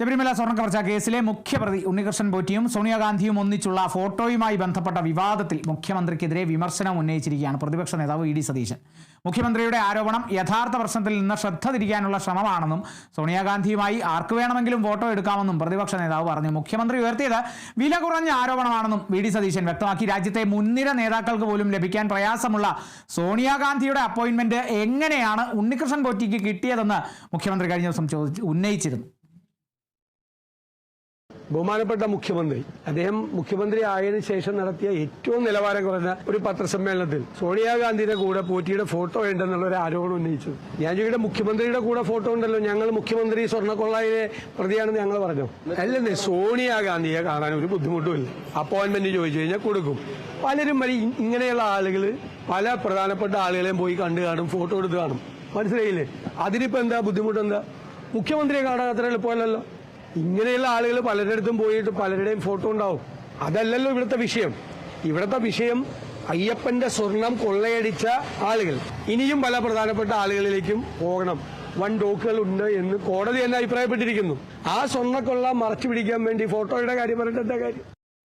ശബരിമല സ്വർണക്കവർച്ച കേസിലെ മുഖ്യപ്രതി ഉണ്ണികൃഷ്ണൻ പോറ്റിയും സോണിയാഗാന്ധിയും ഒന്നിച്ചുള്ള ഫോട്ടോയുമായി ബന്ധപ്പെട്ട വിവാദത്തിൽ മുഖ്യമന്ത്രിക്കെതിരെ വിമർശനം ഉന്നയിച്ചിരിക്കുകയാണ് പ്രതിപക്ഷ നേതാവ് ഇ ഡി സതീശൻ. മുഖ്യമന്ത്രിയുടെ ആരോപണം യഥാർത്ഥ പ്രശ്നത്തിൽ നിന്ന് ശ്രദ്ധ തിരിക്കാനുള്ള ശ്രമമാണെന്നും സോണിയാഗാന്ധിയുമായി ആർക്ക് വേണമെങ്കിലും ഫോട്ടോ എടുക്കാമെന്നും പ്രതിപക്ഷ നേതാവ് പറഞ്ഞു. മുഖ്യമന്ത്രി ഉയർത്തിയത് വില കുറഞ്ഞ ആരോപണമാണെന്നും വി ഡി സതീശൻ വ്യക്തമാക്കി. രാജ്യത്തെ മുൻനിര നേതാക്കൾക്ക് പോലും ലഭിക്കാൻ പ്രയാസമുള്ള സോണിയാഗാന്ധിയുടെ അപ്പോയിന്റ്മെന്റ് എങ്ങനെയാണ് ഉണ്ണികൃഷ്ണൻ പോറ്റിക്ക് കിട്ടിയതെന്ന് മുഖ്യമന്ത്രി കഴിഞ്ഞ ദിവസം ചോദിച്ചു ഉന്നയിച്ചിരുന്നു. ബഹുമാനപ്പെട്ട മുഖ്യമന്ത്രി. അദ്ദേഹം മുഖ്യമന്ത്രി ആയതിനു ശേഷം നടത്തിയ ഏറ്റവും നിലവാരം കുറഞ്ഞ ഒരു പത്രസമ്മേളനത്തിൽ സോണിയാഗാന്ധിയുടെ കൂടെ പോറ്റിയുടെ ഫോട്ടോ ഉണ്ടെന്നുള്ള ഒരു ആരോപണം ഉന്നയിച്ചു. ഞാൻ ചോദിക്കട്ടെ മുഖ്യമന്ത്രിയുടെ കൂടെ ഫോട്ടോ ഉണ്ടല്ലോ. ഞങ്ങൾ മുഖ്യമന്ത്രി സ്വർണക്കൊള്ളയിലെ പ്രതിയാണെന്ന് ഞങ്ങൾ പറഞ്ഞു. അല്ലെന്നേ സോണിയാഗാന്ധിയെ കാണാൻ ഒരു ബുദ്ധിമുട്ടുമില്ല അപ്പോയിന്റ്മെന്റ് ചോദിച്ചു കഴിഞ്ഞാൽ കൊടുക്കും. പലരും വഴി ഇങ്ങനെയുള്ള ആളുകൾ പല പ്രധാനപ്പെട്ട ആളുകളെയും പോയി കണ്ടു കാണും ഫോട്ടോ എടുത്ത് കാണും. മനസ്സിലായില്ലേ? അതിനിപ്പോ എന്താ ബുദ്ധിമുട്ട് എന്താ? മുഖ്യമന്ത്രിയെ കാണാൻ അത്ര എളുപ്പമല്ലല്ലോ. ഇങ്ങനെയുള്ള ആളുകൾ പലരുടെ അടുത്തും പോയിട്ട് പലരുടെയും ഫോട്ടോ ഉണ്ടാവും. അതല്ലല്ലോ ഇവിടുത്തെ വിഷയം. ഇവിടുത്തെ വിഷയം അയ്യപ്പന്റെ സ്വർണം കൊള്ളയടിച്ച ആളുകൾ. ഇനിയും പല പ്രധാനപ്പെട്ട ആളുകളിലേക്കും പോകണം. വൺ ഡോക്കുകൾ ഉണ്ട് എന്ന് കോടതി തന്നെ അഭിപ്രായപ്പെട്ടിരിക്കുന്നു. ആ സ്വർണക്കൊള്ള മറച്ചു പിടിക്കാൻ വേണ്ടി ഫോട്ടോയുടെ കാര്യം പറഞ്ഞിട്ട് എന്താ കാര്യം?